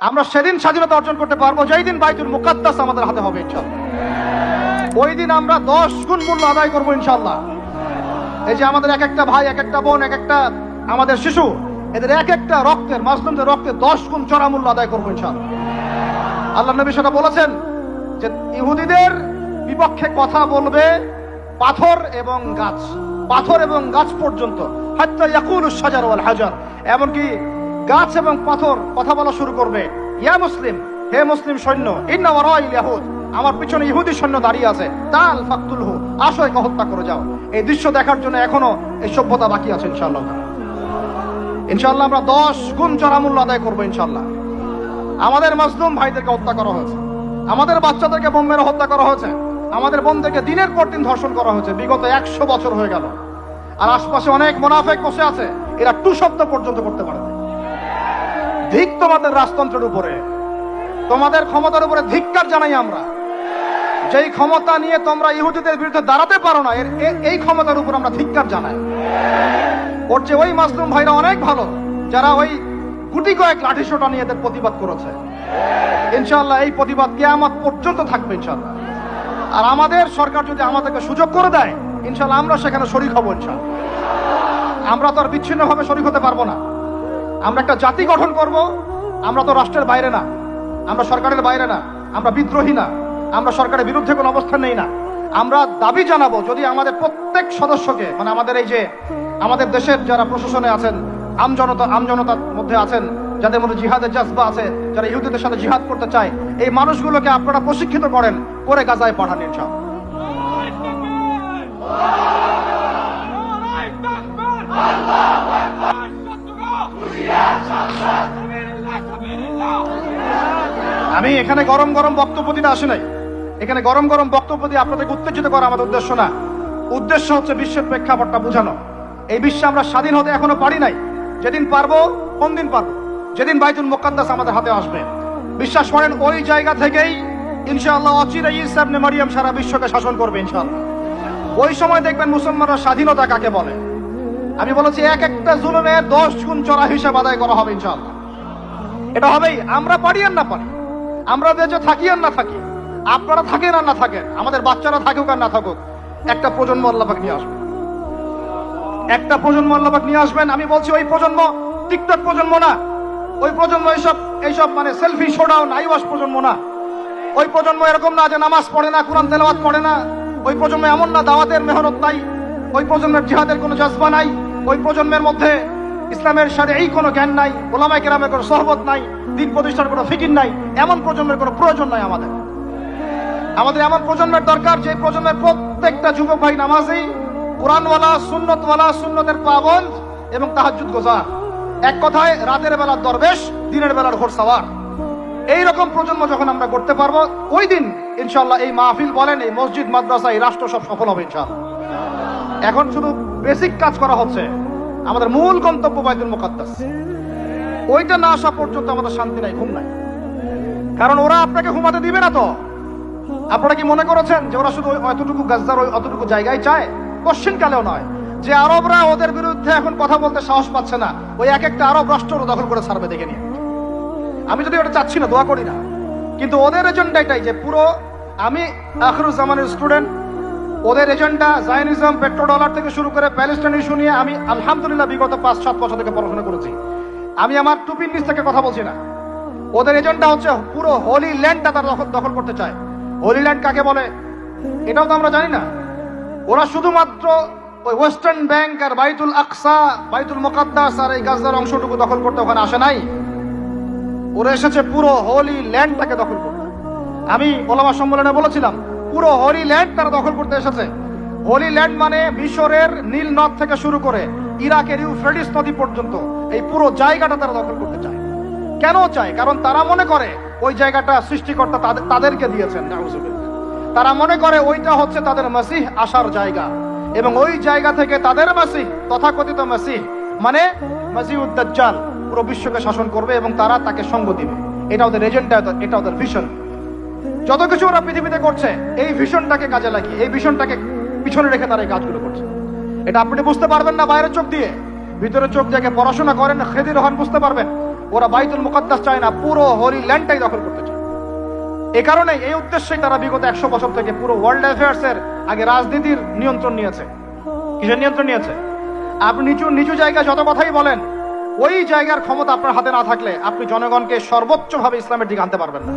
আমরা সেদিন স্বাধীনতা অর্জন করতে পারব, যেই দিন বাইতুল মুকাদ্দাস আমাদের হাতে হবে ইনশাল্লাহ ওই দিন আমরা দশ গুণ মূল্য আদায় করব ইনশাল্লাহ এই যে আমাদের এক একটা ভাই, এক একটা বোন, এক একটা আমাদের শিশু, এদের এক একটা রক্তের, মাসলুমদের রক্তে দশ গুণ চড়া মূল্য আদায় করব ইনশাল্লাহ আল্লাহ নবী সেটা বলেছেন যে ইহুদিদের বিপক্ষে কথা বলবে পাথর এবং গাছ, পাথর এবং গাছ পর্যন্ত। হাত্তা হাজার। এমনকি গাছ এবং পাথর কথা বলা শুরু করবে। ইয়া মুসলিম, হে মুসলিম সৈন্য ইয়াহুদ, আমার পিছনে ইহুদি সৈন্য দাঁড়িয়ে আছে। তাল ফাকতুলহু, আসো একে হত্যা করে যাও। এই দৃশ্য দেখার জন্য এখনও এই সভ্যতা বাকি আছে ইনশাল্লাহ ইনশাল্লাহ আমরা দশ গুণ চড়া মূল্য আদায় করব ইনশাল্লাহ আমাদের মাসলুম ভাইদেরকে হত্যা করা হয়েছে। আমাদের বাচ্চাদেরকে বোম মেরে হত্যা করা হয়েছে। আমাদের বোনদেরকে দিনের পর দিন ধর্ষণ করা হয়েছে। বিগত একশো বছর হয়ে গেল। আর আশপাশে অনেক মোনাফেক বসে আছে। এরা টু শব্দ পর্যন্ত করতে পারে। ধিক তোমাদের রাজতন্ত্রের উপরে। তোমাদের ক্ষমতার উপরে ধিক্কার জানাই আমরা। যেই ক্ষমতা নিয়ে তোমরা ইহুদিদের বিরুদ্ধে দাঁড়াতে পারো না, এর এই ক্ষমতার উপর আমরা ধিক্কার জানাই। ওর যে ওই মাসলুম ভাইরা অনেক ভালো, যারা ওই গুটি কয়েক লাঠি সোটা নিয়ে এদের প্রতিবাদ করেছে। ইনশাল্লাহ এই প্রতিবাদ কেয়ামত পর্যন্ত থাকবে ইনশাআল্লাহ। আর আমাদের সরকার যদি আমাদেরকে সুযোগ করে দেয় ইনশাল্লাহ আমরা সেখানে শরিক হব ইনশাআল্লাহ। আমরা তো আর বিচ্ছিন্নভাবে শরিক হতে পারব না। আমরা একটা জাতি গঠন করব, আমরা তো রাষ্ট্রের বাইরে না, আমরা সরকারের বাইরে না, আমরা বিদ্রোহী না, আমরা সরকারের বিরুদ্ধে কোনো অবস্থান নেই না। আমরা দাবি জানাব, যদি আমাদের প্রত্যেক সদস্যকে মানে আমাদের এই যে, আমাদের দেশের যারা প্রশাসনে আছেন আমজনতা আমজনতার মধ্যে আছেন, যাদের মধ্যে জিহাদের জাজবা আছে, যারা ইহুদিদের সাথে জিহাদ করতে চায়, এই মানুষগুলোকে আপনারা প্রশিক্ষিত করেন, করে গাজায় পাঠান ইনশাআল্লাহ। আমি এখানে গরম গরম বক্তব্য দিতে আসি নাই। এখানে গরম গরম বক্তব্য দিয়ে আপনাদেরকে উত্তেজিত করা আমাদের উদ্দেশ্য না। উদ্দেশ্য হচ্ছে বিশ্বের প্রেক্ষাপটটা বোঝানো। এই বিশ্বে আমরা স্বাধীন হতে এখনও পারি নাই। যেদিন পারব, কোন দিন পারব? যেদিন বাইতুল মোকাদ্দাস আমাদের হাতে আসবে। বিশ্বাস করেন, ওই জায়গা থেকেই ইনশাআল্লাহ অচিরে ইসাবনে মারিয়াম সারা বিশ্বকে শাসন করবে ইনশাআল্লাহ। ওই সময় দেখবেন মুসলমানরা স্বাধীনতা কাকে বলে? আমি বলেছি, এক একটা জুলুমে দশ গুণ চড়া হিসাব আদায় করা হবে ইনশাআল্লাহ। এটা হবেই, আমরা পারি আর না পারি। আমরা বেঁচে থাকি আর না থাকি। আপনারা থাকেন আর না থাকেন, আমাদের বাচ্চারা থাকুক আর না থাকুক, একটা প্রজন্ম আল্লাপাক নিয়ে আসবেন একটা প্রজন্ম আল্লাপাক নিয়ে আসবেন, আমি বলছি ওই প্রজন্ম টিকটক প্রজন্ম না, ওই প্রজন্ম এইসব এইসব মানে সেলফি শোডাউন আইওয়াস প্রজন্ম না। ওই প্রজন্ম এরকম না যে নামাজ পড়ে না, কোরআন তেলাওয়াত পড়ে না। ওই প্রজন্ম এমন না, দাওয়াতের মেহনত নাই। ওই প্রজন্মের জিহাদের কোনো জজবা নাই। ওই প্রজন্মের মধ্যে ইসলামের সাথে এই কোনো জ্ঞান নাই ওলামাই কেরামের কোনো সহবত নাই, দিন প্রতিষ্ঠার কোনো ফিকির নাই, এমন প্রজন্মের কোনো প্রয়োজন নাই আমাদের। আমাদের এমন প্রজন্মের দরকার, যে প্রজন্মের প্রত্যেকটা যুবক ভাই নামাজি, কোরআনওয়ালা, সুন্নতওয়ালা, সুন্নতের পাবন্দ এবং তাহাজ্জুদ গোজার। এক কথায়, রাতের বেলার দরবেশ, দিনের বেলার ঘোর সাওয়ার এইরকম প্রজন্ম যখন আমরা করতে পারব, ওই দিন ইনশাল্লাহ এই মাহফিল বলেন, এই মসজিদ, মাদ্রাসা, এই রাষ্ট্র সব সফল হবে ইনশাল্লাহ এখন শুধু বেসিক কাজ করা হচ্ছে। আমাদের মূল গন্তব্য বাইদুল মুকাদ্দাস। ওইটা না আসা পর্যন্ত আমাদের শান্তি নাই, ঘুম নাই। কারণ ওরা আপনাকে ঘুমাতে দিবে না তো। আপনারা কি মনে করেছেন যে ওরা শুধু অতটুকু গাজদার ওই অতটুকু জায়গায় চায়? কোশ্চিন কালেও নয়। যে আরবরা ওদের বিরুদ্ধে এখন কথা বলতে সাহস পাচ্ছে না, ওই এক একটা আরব রাষ্ট্র দখল করে ছাড়বে দেখে নিয়ে আমি যদি ওটা চাচ্ছি না, দোয়া করি না। কিন্তু ওদের এজেন্ডা এটাই যে পুরো আমি আখরুজ্জামানের স্টুডেন্ট ওদের এজেন্ডা জায়নিজম পেট্রো ডলার থেকে শুরু করে প্যালেস্টাইন ইস্যু নিয়ে আমি আলহামদুলিল্লাহ বিগত পাঁচ, সাত বছর থেকে পড়াশোনা করেছি। আমি আমার টুপির নিচ থেকে কথা বলছি না। ওদের এজেন্ডা হচ্ছে পুরো হোলি ল্যান্ডটা তারা দখল করতে চায়। হোলি ল্যান্ড কাকে বলে? এটাও তো আমরা জানি না। ওরা শুধুমাত্র ওই ওয়েস্টার্ন ব্যাংক আর বাইতুল আকসা, বাইতুল মোকাদ্দাস আর এই গাজদার অংশটুকু দখল করতে ওখানে আসে নাই। ওরা এসেছে পুরো হোলি ল্যান্ডটাকে দখল করতে। আমি ওলামা সম্মেলনে বলেছিলাম পুরো হোলি ল্যান্ড তারা দখল করতে এসেছে। হোলি ল্যান্ড মানে মিশরের নীল নদ থেকে শুরু করে ইরাকের ইউফ্রেডিস নদী পর্যন্ত। এই পুরো জায়গাটা তারা দখল করতে চায়। কেন চায়? কারণ তারা মনে করে ওই জায়গাটা সৃষ্টিকর্তা তাদেরকে দিয়েছেন। তারা মনে করে ওইটা হচ্ছে তাদের মাসিহ আসার জায়গা। এবং ওই জায়গা থেকে তাদের মাসিহ, তথাকথিত মাসিহ মানে মাসিউদ্দাজ্জাল পুরো বিশ্বকে শাসন করবে এবং তারা তাকে সঙ্গ দিবে। এটা ওদের এজেন্ডা এটা ওদের ভিশন যত কিছু ওরা পৃথিবীতে করছে, এই ভিশনটাকে কাজে লাগিয়ে, এই ভিশনটাকে পিছনে রেখে তারা এই কাজগুলো করছে। এটা আপনি বুঝতে পারবেন না বাইরের চোখ দিয়ে। ভিতরে চোখ দেখে পড়াশোনা করেন, খেদির হন, বুঝতে পারবেন। ওরা বাইতুল মুকদ্দাস চায় না, পুরো হোলি ল্যান্ডটাই দখল করতে চায়। এ কারণে এই উদ্দেশ্যেই তারা বিগত একশো বছর থেকে পুরো ওয়ার্ল্ড অ্যাফেয়ার্স এর আগে রাজনীতির নিয়ন্ত্রণ নিয়েছে। কিসের নিয়ন্ত্রণ নিয়েছে? আপনি নিচু নিচু জায়গায় যত কথাই বলেন, ওই জায়গার ক্ষমতা আপনার হাতে না থাকলে আপনি জনগণকে সর্বোচ্চভাবে ইসলামের দিকে আনতে পারবেন না।